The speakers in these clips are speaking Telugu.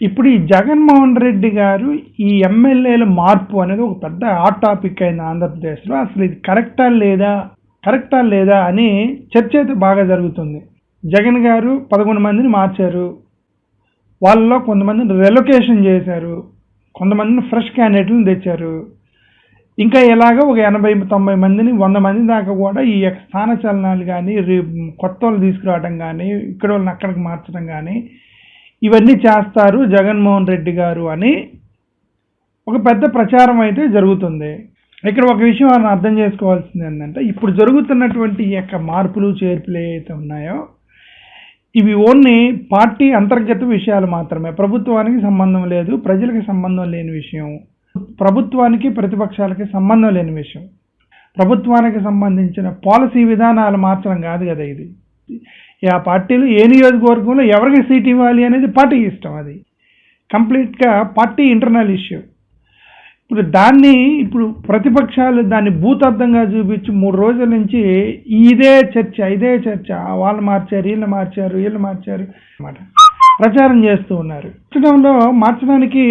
ఇప్పుడు ఈ జగన్మోహన్ రెడ్డి గారు ఈ ఎమ్మెల్యేల మార్పు అనేది ఒక పెద్ద హాట్ టాపిక్ అయింది ఆంధ్రప్రదేశ్లో. అసలు ఇది కరెక్టా లేదా కరెక్టా లేదా అని చర్చ అయితే బాగా జరుగుతుంది. జగన్ గారు పదకొండు మందిని మార్చారు. వాళ్ళలో కొంతమందిని రెలొకేషన్ చేశారు. కొంతమందిని ఫ్రెష్ క్యాండిడేట్లను తెచ్చారు. ఇంకా ఇలాగ ఒక ఎనభై తొంభై మందిని వంద మంది దాకా కూడా ఈ యొక్క స్థాన చలనాలు కానీ కొత్త వాళ్ళు తీసుకురావడం కానీ ఇక్కడ వాళ్ళని అక్కడికి మార్చడం కానీ ఇవన్నీ చేస్తారు జగన్మోహన్ రెడ్డి గారు అని ఒక పెద్ద ప్రచారం అయితే జరుగుతుంది. ఇక్కడ ఒక విషయం మనం అర్థం చేసుకోవాల్సింది ఏంటంటే ఇప్పుడు జరుగుతున్నటువంటి ఈ యొక్క మార్పులు చేర్పులు ఏవైతే ఉన్నాయో ఇవి ఓన్లీ పార్టీ అంతర్గత విషయాలు మాత్రమే. ప్రభుత్వానికి సంబంధం లేదు ప్రజలకు సంబంధం లేని విషయం. ప్రభుత్వానికి ప్రతిపక్షాలకి సంబంధం లేని విషయం. ప్రభుత్వానికి సంబంధించిన పాలసీ విధానాలు మార్చడం కాదు కదా ఇది. ఆ పార్టీలు ఏ నియోజకవర్గంలో ఎవరికి సీట్ ఇవ్వాలి అనేది పార్టీకి ఇష్టం అది. కంప్లీట్గా పార్టీ ఇంటర్నల్ ఇష్యూ. ఇప్పుడు దాన్ని ఇప్పుడు ప్రతిపక్షాలు దాన్ని భూతార్థంగా చూపించి మూడు రోజుల నుంచి ఇదే చర్చ ఇదే చర్చ. వాళ్ళు మార్చారు వీళ్ళు మార్చారు వీళ్ళు మార్చారు అన్నమాట. ప్రచారం చేస్తూ ఉన్నారు. మార్చడంలో మార్చడానికి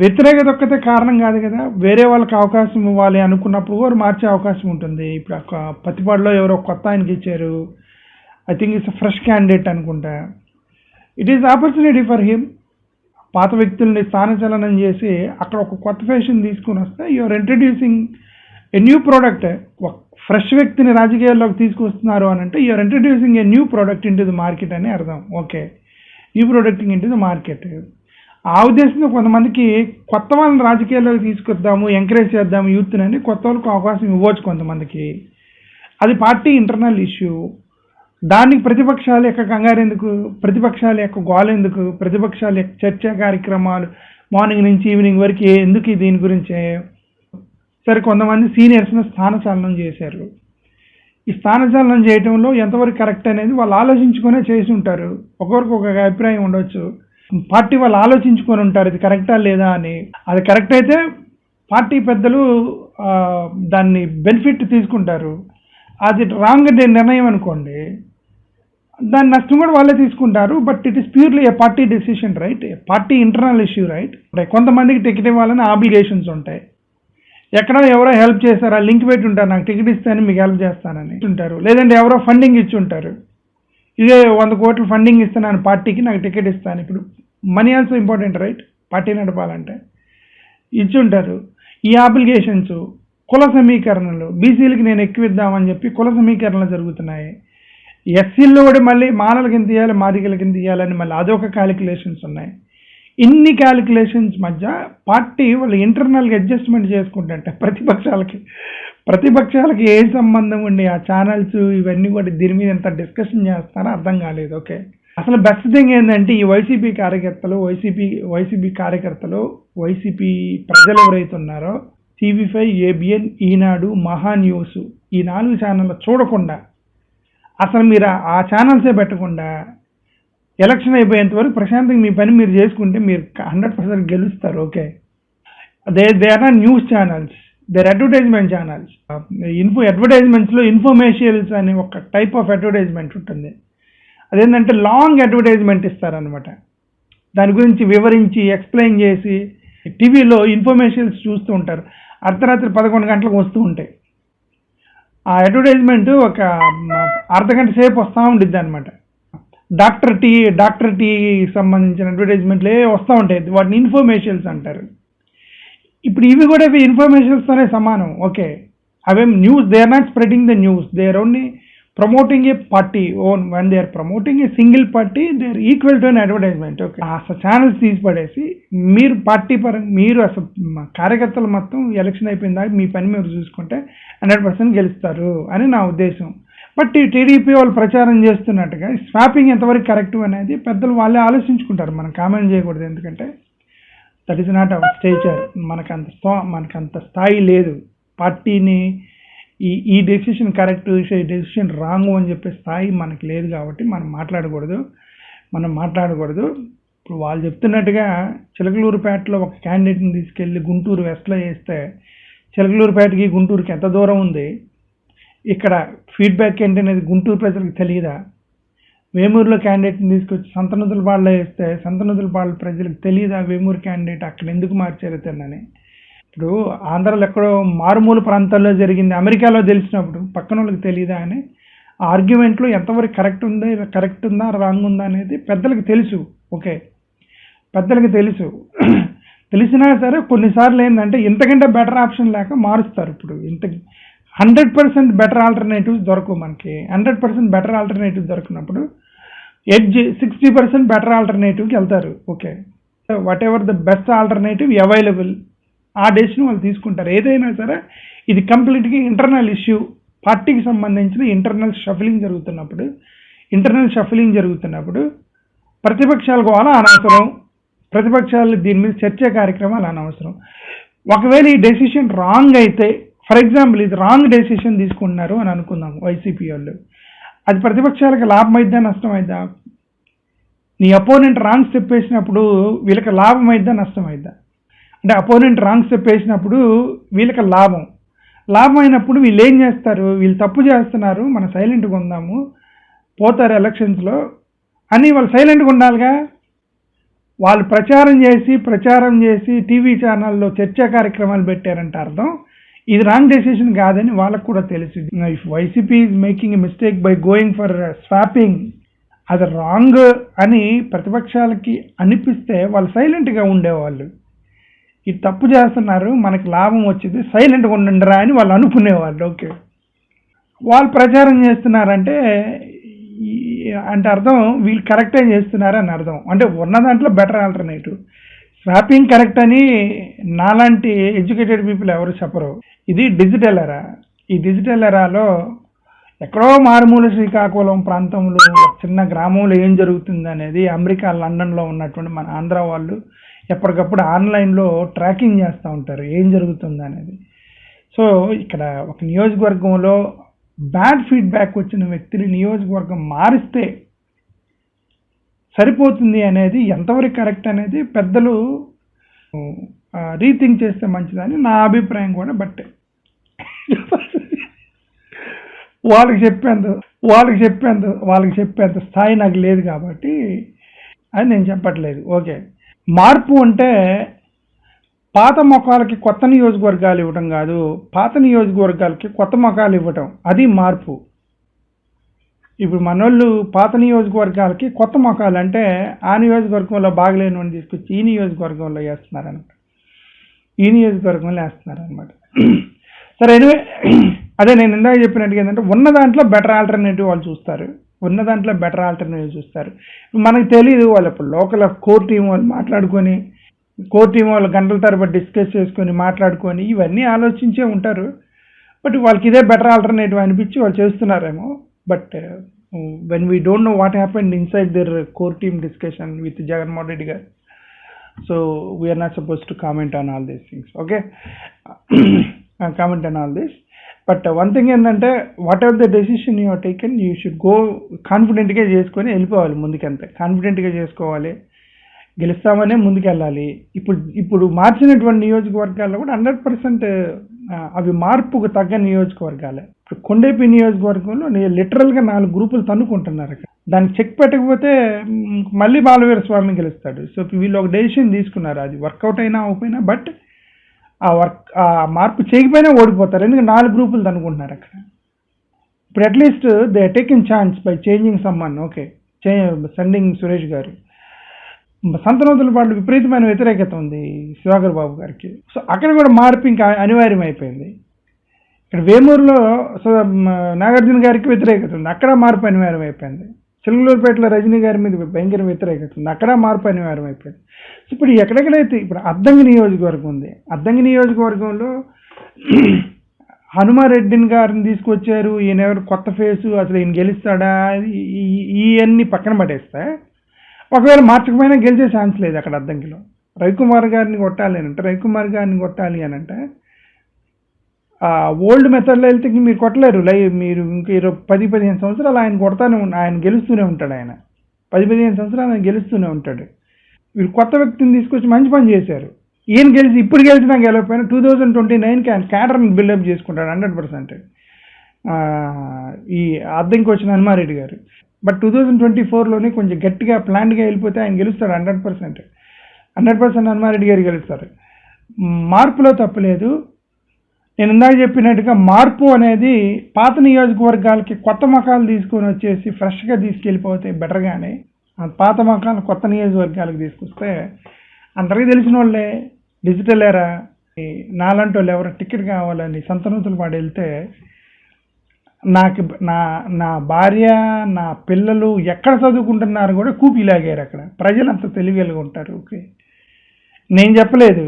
వ్యతిరేకత ఒక్కతే కారణం కాదు కదా. వేరే వాళ్ళకి అవకాశం ఇవ్వాలి అనుకున్నప్పుడు వారు మార్చే అవకాశం ఉంటుంది. ఇప్పుడు ఒక పత్తిపాడులో ఎవరో కొత్త ఆయనకి ఇచ్చారు. I think it's fresh candidate అనుకుంటా. It is opportunity for him పాత వ్యక్తుల్ని స్థానచలనం చేసి అక్కడ ఒక కొత్త ఫ్యాషన్ తీసుకుని వస్తే you're introducing a new product ఒక ఫ్రెష్ వ్యక్తిని రాజకీయాల్లోకి తీసుకొస్తున్నారు అని అంటే you're introducing a new product into the market అని అర్థం. ఓకే న్యూ ప్రోడక్టింగ్ ఇంటిది ది మార్కెట్ ఆ ఉద్దేశంతో కొంతమందికి కొత్త వాళ్ళని రాజకీయాల్లోకి తీసుకొద్దాము ఎంకరేజ్ చేద్దాము యూత్ని అని కొత్త వాళ్ళకు అవకాశం ఇవ్వచ్చు కొంతమందికి. అది పార్టీ ఇంటర్నల్ ఇష్యూ దానికి ప్రతిపక్షాల యొక్క కంగారు ఎందుకు? ప్రతిపక్షాల యొక్క గోల ఎందుకు? ప్రతిపక్షాల యొక్క చర్చా కార్యక్రమాలు మార్నింగ్ నుంచి ఈవినింగ్ వరకు ఎందుకు దీని గురించే? సరే కొంతమంది సీనియర్స్ని స్థానచాలనం చేశారు. ఈ స్థానచాలనం చేయడంలో ఎంతవరకు కరెక్ట్ అనేది వాళ్ళు ఆలోచించుకునే చేసి ఉంటారు. ఒకరికి ఒక అభిప్రాయం ఉండొచ్చు. పార్టీ వాళ్ళు ఆలోచించుకొని ఉంటారు ఇది కరెక్టా లేదా అని. అది కరెక్ట్ అయితే పార్టీ పెద్దలు దాన్ని బెనిఫిట్ తీసుకుంటారు. అది రాంగ్ నిర్ణయం అనుకోండి. దాని నష్టం కూడా వాళ్ళే తీసుకుంటారు but it is purely a party decision right? Party internal issue right? కొంతమందికి టికెట్ ఇవ్వాలని ఆబ్లిగేషన్స్ ఉంటాయి. ఎక్కడో ఎవరో హెల్ప్ చేస్తారా లింక్ పెట్టి ఉంటారు నాకు టికెట్ ఇస్తాను మీకు హెల్ప్ చేస్తానని. ఉంటారు. లేదంటే ఎవరో ఫండింగ్ ఇచ్చి ఉంటారు. ఇదే వంద కోట్లు ఫండింగ్ ఇస్తున్నాను పార్టీకి నాకు టికెట్ ఇస్తాను. ఇప్పుడు money also important right party నడపాలంటే. ఇచ్చి ఉంటారు ఈ అప్లికేషన్స్ కుల సమీకరణలు బీసీలకి నేను ఎక్కువ ఇద్దామని చెప్పి కుల సమీకరణలు జరుగుతున్నాయి. ఎస్సీల్లో కూడా మళ్ళీ మానవుల ఎంత ఇవ్వాలి మాదిగల కింద ఇవ్వాలని మళ్ళీ అదొక క్యాలిక్యులేషన్స్ ఉన్నాయి. ఇన్ని క్యాలిక్యులేషన్స్ మధ్య పార్టీ వాళ్ళు ఇంటర్నల్గా అడ్జస్ట్మెంట్ చేసుకుంటుంటే ప్రతిపక్షాలకి ప్రతిపక్షాలకి ఏ సంబంధం ఉండి ఆ ఛానల్స్ ఇవన్నీ కూడా దీని మీద ఎంత డిస్కషన్ చేస్తారో అర్థం కాలేదు. ఓకే అసలు బెస్ట్ థింగ్ ఏంటంటే ఈ వైసీపీ కార్యకర్తలు వైసీపీ వైసీపీ కార్యకర్తలు వైసీపీ ప్రజలు ఎవరైతే ఉన్నారో టీవీ ఫైవ్ ఏబిఎన్ ఈనాడు మహా న్యూస్ ఈ నాలుగు ఛానళ్ళు చూడకుండా అసలు మీరు ఆ ఛానల్సే పెట్టకుండా ఎలక్షన్ అయిపోయేంత వరకు ప్రశాంతంగా మీ పని మీరు చేసుకుంటే మీరు హండ్రెడ్ పర్సెంట్ గెలుస్తారు. Okay they they are news channels their advertisement channels info అడ్వర్టైజ్మెంట్స్లో infomercials అనే ఒక టైప్ ఆఫ్ అడ్వర్టైజ్మెంట్ ఉంటుంది. అదేంటంటే లాంగ్ అడ్వర్టైజ్మెంట్ ఇస్తారనమాట దాని గురించి వివరించి ఎక్స్ప్లెయిన్ చేసి టీవీలో ఇన్ఫర్మేషన్స్ చూస్తూ ఉంటారు. అర్ధరాత్రి పదకొండు గంటలకు వస్తూ ఉంటాయి. ఆ అడ్వర్టైజ్మెంట్ ఒక అర్ధగంట సేపు వస్తూ ఉండిద్ది అనమాట డాక్టర్ టీ డాక్టర్ టీ సంబంధించిన అడ్వర్టైజ్మెంట్లే వస్తూ ఉంటాయి. వాటిని ఇన్ఫర్మేషన్స్ అంటారు. ఇప్పుడు ఇవి కూడా ఇవి ఇన్ఫర్మేషన్స్తోనే సమానం. ఓకే అవేం news they are not spreading the news they are only promoting a party own one they are promoting a single party they are equal to an advertisement okay అసలు ఛానల్స్ తీసి పడేసి మీరు పార్టీ పరంగా మీరు అసలు కార్యకర్తలు మొత్తం ఎలక్షన్ అయిపోయిన దాకా మీ పని మీరు చూసుకుంటే హండ్రెడ్ పర్సెంట్ గెలుస్తారు అని నా ఉద్దేశం. బట్ ఈ టీడీపీ వాళ్ళు ప్రచారం చేస్తున్నట్టుగా స్వాపింగ్ ఎంతవరకు కరెక్ట్ అనేది పెద్దలు వాళ్ళే ఆలోచించుకుంటారు. మనం కామెంట్ చేయకూడదు. ఎందుకంటే that is not our stature మనకంత స్థా మనకంత స్థాయి లేదు. పార్టీని ఈ ఈ డెసిషన్ కరెక్ట్ ఈ డెసిషన్ రాంగ్ అని చెప్పే స్థాయి మనకి లేదు కాబట్టి మనం మాట్లాడకూడదు. మనం మాట్లాడకూడదు. ఇప్పుడు వాళ్ళు చెప్తున్నట్టుగా చిలకలూరుపేటలో ఒక క్యాండిడేట్ని తీసుకెళ్ళి గుంటూరు వెస్ట్లో వేస్తే చిలకలూరుపేటకి గుంటూరుకి ఎంత దూరం ఉంది? ఇక్కడ ఫీడ్బ్యాక్ ఏంటనేది గుంటూరు ప్రజలకు తెలియదా? వేమూరులో క్యాండిడేట్ని తీసుకొచ్చి సంతనూతుల పాళ్ళలో వేస్తే సంతనూతుల పాళ్ళ ప్రజలకు తెలియదు? ఆ వేమూరు క్యాండిడేట్ అక్కడ ఎందుకు మార్చారు తిన్నని ఇప్పుడు ఆంధ్రాలో ఎక్కడో మారుమూల ప్రాంతాల్లో జరిగింది. అమెరికాలో తెలిసినప్పుడు పక్కన వాళ్ళకి తెలియదా అని ఆర్గ్యుమెంట్లో ఎంతవరకు కరెక్ట్ ఉందా కరెక్ట్ ఉందా రాంగ్ ఉందా అనేది పెద్దలకు తెలుసు. ఓకే. పెద్దలకు తెలుసు. తెలిసినా సరే కొన్నిసార్లు ఏంటంటే ఇంతకంటే బెటర్ ఆప్షన్ లేక మారుస్తారు ఇప్పుడు. ఇంత హండ్రెడ్ పర్సెంట్ బెటర్ ఆల్టర్నేటివ్స్ దొరకవు మనకి. హండ్రెడ్ పర్సెంట్ బెటర్ ఆల్టర్నేటివ్ దొరికినప్పుడు ఎడ్జ్ సిక్స్టీ పర్సెంట్ బెటర్ ఆల్టర్నేటివ్కి వెళ్తారు. Okay. So whatever the best alternative available ఆ డెసిషన్ వాళ్ళు తీసుకుంటారు. ఏదైనా సరే ఇది కంప్లీట్గా ఇంటర్నల్ ఇష్యూ పార్టీకి సంబంధించిన ఇంటర్నల్ షఫలింగ్ జరుగుతున్నప్పుడు ఇంటర్నల్ షఫలింగ్ జరుగుతున్నప్పుడు ప్రతిపక్షాలకు వాళ్ళ అనవసరం. ప్రతిపక్షాలు దీని మీద చర్చ కార్యక్రమాలు అనవసరం. ఒకవేళ ఈ డెసిషన్ రాంగ్ అయితే ఫర్ ఎగ్జాంపుల్ ఇది రాంగ్ డెసిషన్ తీసుకుంటున్నారు అని అనుకుందాం వైసీపీ వాళ్ళు. అది ప్రతిపక్షాలకు లాభం అయిద్దా నష్టం అయిద్దా నీ అపోనెంట్ రాంగ్ స్టెప్ వేసినప్పుడు వీళ్ళకి లాభం అయిద్దా నష్టం అయిద్దా అంటే అపోనెంట్ రాంగ్ స్టెప్ వేసినప్పుడు వీళ్ళకి లాభం. లాభం అయినప్పుడు వీళ్ళు ఏం చేస్తారు? వీళ్ళు తప్పు చేస్తున్నారు మనం సైలెంట్గా ఉందాము పోతారు ఎలక్షన్స్లో అని వాళ్ళు సైలెంట్గా ఉండాలిగా? వాళ్ళు ప్రచారం చేసి ప్రచారం చేసి టీవీ ఛానల్లో చర్చా కార్యక్రమాలు పెట్టారంటే అర్థం. ఇది రాంగ్ డెసిషన్ కాదని వాళ్ళకు కూడా తెలుసు if YCP is making a mistake by going for swapping అది రాంగ్ అని ప్రతిపక్షాలకి అనిపిస్తే వాళ్ళు సైలెంట్గా ఉండేవాళ్ళు. ఇది తప్పు చేస్తున్నారు మనకి లాభం వచ్చింది సైలెంట్గా ఉండండిరా అని వాళ్ళు అనుకునేవాళ్ళు. ఓకే వాళ్ళు ప్రచారం చేస్తున్నారంటే అంటే అర్థం వీళ్ళు కరెక్టే చేస్తున్నారు అని అర్థం. అంటే ఉన్న దాంట్లో బెటర్ ఆల్టర్నేటివ్ స్వాపింగ్ కరెక్ట్ అని నాలాంటి ఎడ్యుకేటెడ్ పీపుల్ ఎవరు చెప్పరు. ఇది డిజిటల్ ఎరా. ఈ డిజిటల్ ఎరాలో ఎక్కడో మారుమూల శ్రీకాకుళం ప్రాంతంలో చిన్న గ్రామంలో ఏం జరుగుతుంది అనేది అమెరికా లండన్లో ఉన్నటువంటి మన ఆంధ్ర వాళ్ళు ఎప్పటికప్పుడు ఆన్లైన్లో ట్రాకింగ్ చేస్తూ ఉంటారు. ఏం జరుగుతుంది అనేది. సో ఇక్కడ ఒక నియోజకవర్గంలో బ్యాడ్ ఫీడ్బ్యాక్ వచ్చిన వ్యక్తిని నియోజకవర్గం మారిస్తే సరిపోతుంది అనేది ఎంతవరకు కరెక్ట్ అనేది పెద్దలు రీథింక్ చేస్తే మంచిదని నా అభిప్రాయం కూడా బట్టే. వాళ్ళకి చెప్పేంత వాళ్ళకి చెప్పేంత వాళ్ళకి చెప్పేంత స్థాయి నాకు లేదు కాబట్టి అని నేను చెప్పట్లేదు. ఓకే. మార్పు అంటే పాత మొఖాలకి కొత్త నియోజకవర్గాలు ఇవ్వటం కాదు పాత నియోజకవర్గాలకి కొత్త మొఖాలు ఇవ్వటం. అది మార్పు. ఇప్పుడు మనోళ్ళు పాత నియోజకవర్గాలకి కొత్త మొఖాలు అంటే ఆ నియోజకవర్గంలో బాగలేని వాడిని తీసుకొచ్చి ఈ నియోజకవర్గంలో వేస్తున్నారనమాట ఈ నియోజకవర్గంలో వేస్తున్నారనమాట సరే ఎనివే అదే నేను ఇందాక చెప్పినట్టుగా ఏంటంటే ఉన్న దాంట్లో బెటర్ ఆల్టర్నేటివ్ వాళ్ళు చూస్తారు. ఉన్న దాంట్లో బెటర్ ఆల్టర్నేటివ్ చూస్తారు. మనకు తెలియదు వాళ్ళు ఇప్పుడు లోకల్ కోర్ టీం వాళ్ళు మాట్లాడుకొని కోర్ టీం వాళ్ళు గంటల తరబడి డిస్కస్ చేసుకొని మాట్లాడుకొని ఇవన్నీ ఆలోచించే ఉంటారు. బట్ వాళ్ళకి ఇదే బెటర్ ఆల్టర్నేటివ్ అనిపించి వాళ్ళు చేస్తున్నారేమో. But when we don't know what happened inside their core team discussion with Jaganmohan Reddy గారు so we're not suppose to comment on all these things okay comment on all this but one thing ఏంటంటే whatever the decision you taken you should go కాన్ఫిడెంట్గా చేసుకొని వెళ్ళిపోవాలి ముందుకంతే కాన్ఫిడెంట్గా చేసుకోవాలి. గెలుస్తామనే ముందుకెళ్ళాలి. ఇప్పుడు ఇప్పుడు మార్చినటువంటి నియోజకవర్గాల్లో కూడా హండ్రెడ్ పర్సెంట్ అవి మార్పుకు తగ్గ నియోజకవర్గాలే. ఇప్పుడు కొండేపి నియోజకవర్గంలో లిటరల్గా నాలుగు గ్రూపులు తన్నుకుంటున్నారు అక్కడ. దాన్ని చెక్ పెట్టకపోతే మళ్ళీ బాలవీర స్వామి గెలుస్తాడు. సో వీళ్ళు ఒక డెసిషన్ తీసుకున్నారు అది. వర్కౌట్ అయినా అవ్వకపోయినా బట్ ఆ వర్క్ ఆ మార్పు చేయకపోయినా ఓడిపోతారు. ఎందుకంటే నాలుగు గ్రూపులు తనుకుంటున్నారు అక్కడ. ఇప్పుడు at least they taking chance by changing someone okay sending Suresh గారు. సంతనోతుల పాటలు విపరీతమైన వ్యతిరేకత ఉంది శివాకర్ బాబు గారికి. సో అక్కడ కూడా మార్పు ఇంకా అనివార్యం అయిపోయింది. ఇక్కడ వేమూరులో సో నాగార్జున గారికి వ్యతిరేకత ఉంది. అక్కడ మార్పు అనివార్యం అయిపోయింది. చిలుగులూరుపేటలో రజనీ గారి మీద భయంకర వ్యతిరేకత అక్కడ మార్పు అనివారం అయిపోయింది. ఇప్పుడు ఎక్కడెక్కడైతే ఇప్పుడు అద్దంగి నియోజకవర్గం ఉంది అద్దంగి నియోజకవర్గంలో హనుమారెడ్డిని గారిని తీసుకొచ్చారు ఈయన ఎవరు కొత్త ఫేసు అసలు ఈయన గెలుస్తాడా ఈ- ఇవన్నీ పక్కన పడేస్తే ఒకవేళ మార్చకపోయినా గెలిచే ఛాన్స్ లేదు అక్కడ అద్దంకిలో రవికుమార్ గారిని కొట్టాలి అని అంటే రవికుమార్ గారిని కొట్టాలి అని అంటే ఓల్డ్ మెథడ్లో వెళ్తే మీరు కొట్టలేరు. లై మీరు ఇంక ఇరవై పది పదిహేను సంవత్సరాలు ఆయన కొడతానే ఆయన గెలుస్తూనే ఉంటాడు ఆయన. పది పదిహేను సంవత్సరాలు ఆయన గెలుస్తూనే ఉంటాడు. మీరు కొత్త వ్యక్తిని తీసుకొచ్చి మంచి పని చేశారు. ఈయన గెలిచి ఇప్పుడు గెలిచినా గెలవకపోయినా టూ థౌజండ్ ట్వంటీ నైన్కి ఆయన క్యాడర్ని బిల్డప్ చేసుకుంటాడు హండ్రెడ్ పర్సెంట్. ఈ అద్దెంకి వచ్చిన Hanumareddy garu. But two thousand twenty ఫోర్లోనే కొంచెం గట్టిగా ప్లాన్డ్గా వెళ్ళిపోతే ఆయన గెలుస్తాడు hundred percent. Hundred percent Hanumareddy గారు గెలుస్తారు. మార్పులో తప్పలేదు నేను ఇందాక చెప్పినట్టుగా మార్పు అనేది పాత నియోజకవర్గాలకి కొత్త మకాలు తీసుకొని వచ్చేసి ఫ్రెష్గా తీసుకెళ్ళిపోతే బెటర్ పాత మకాలు కొత్త నియోజకవర్గాలకు తీసుకొస్తే అందరికీ తెలిసిన వాళ్ళే డిజిటల్ ఎరా ఈ వాళ్ళు ఎవరు టికెట్ కావాలని సంతనూతులు పాడు వెళ్తే నాకు నా నా భార్య నా పిల్లలు ఎక్కడ చదువుకుంటున్నారు కూడా కూపీలాగారు అక్కడ. ప్రజలు అంత తెలివిగా ఉంటారు ఓకే. నేను చెప్పలేదు.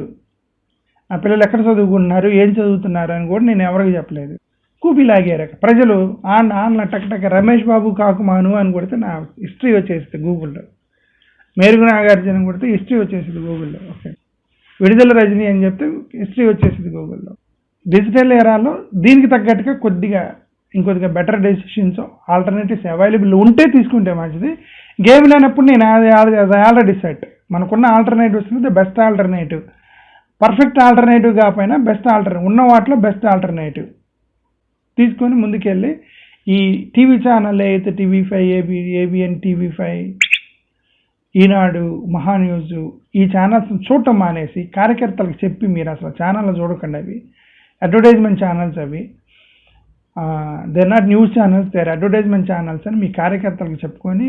ఆ పిల్లలు ఎక్కడ చదువుకుంటున్నారు ఏం చదువుతున్నారు అని కూడా నేను ఎవరికి చెప్పలేదు. కూపి లాగారు అక్కడ. ప్రజలు ఆన్ ఆన్ల టక్ టక్ రమేష్ బాబు కాకుమాను అని కొడితే నా హిస్టరీ వచ్చేస్తుంది గూగుల్లో. మేరుగు నాగార్జున కొడితే హిస్టరీ వచ్చేసింది గూగుల్లో. ఓకే. విడుదల రజనీ అని చెప్తే హిస్టరీ వచ్చేసింది గూగుల్లో. డిజిటల్ ఎరాలో దీనికి తగ్గట్టుగా కొద్దిగా ఇంకొద్దిగా బెటర్ డెసిషన్స్ ఆల్టర్నేటివ్స్ అవైలబుల్ ఉంటే తీసుకుంటే మంచిది. గేమ్ లేనప్పుడు నేను ఆల్రెడీ సెట్ మనకున్న alternatives the best alternative perfect alternative కాకపోయినా బెస్ట్ ఆల్టర్నేటివ్ ఉన్న వాటిలో బెస్ట్ ఆల్టర్నేటివ్. తీసుకొని ముందుకెళ్ళి ఈ టీవీ ఛానల్ అయితే TV five AB ABN TV five Eenadu Maha news ఈ ఛానల్స్ చూడటం మానేసి కార్యకర్తలకు చెప్పి మీరు అసలు ఛానల్ చూడకండి అవి. అడ్వర్టైజ్మెంట్ ఛానల్స్ అవి. They're not news channels they're advertisement channels అని మీ కార్యకర్తలకు చెప్పుకొని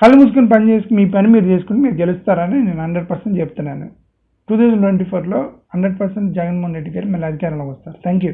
కళ్ళు మూసుకొని పని చేసుకుని మీ పని మీరు చేసుకుని మీరు గెలుస్తారని నేను హండ్రెడ్ పర్సెంట్ చెప్తున్నాను. టూ థౌజండ్ ట్వంటీ ఫోర్లో హండ్రెడ్ పర్సెంట్ జగన్మోహన్ రెడ్డి గారు మళ్ళీ అధికారంలోకి వస్తారు. Thank you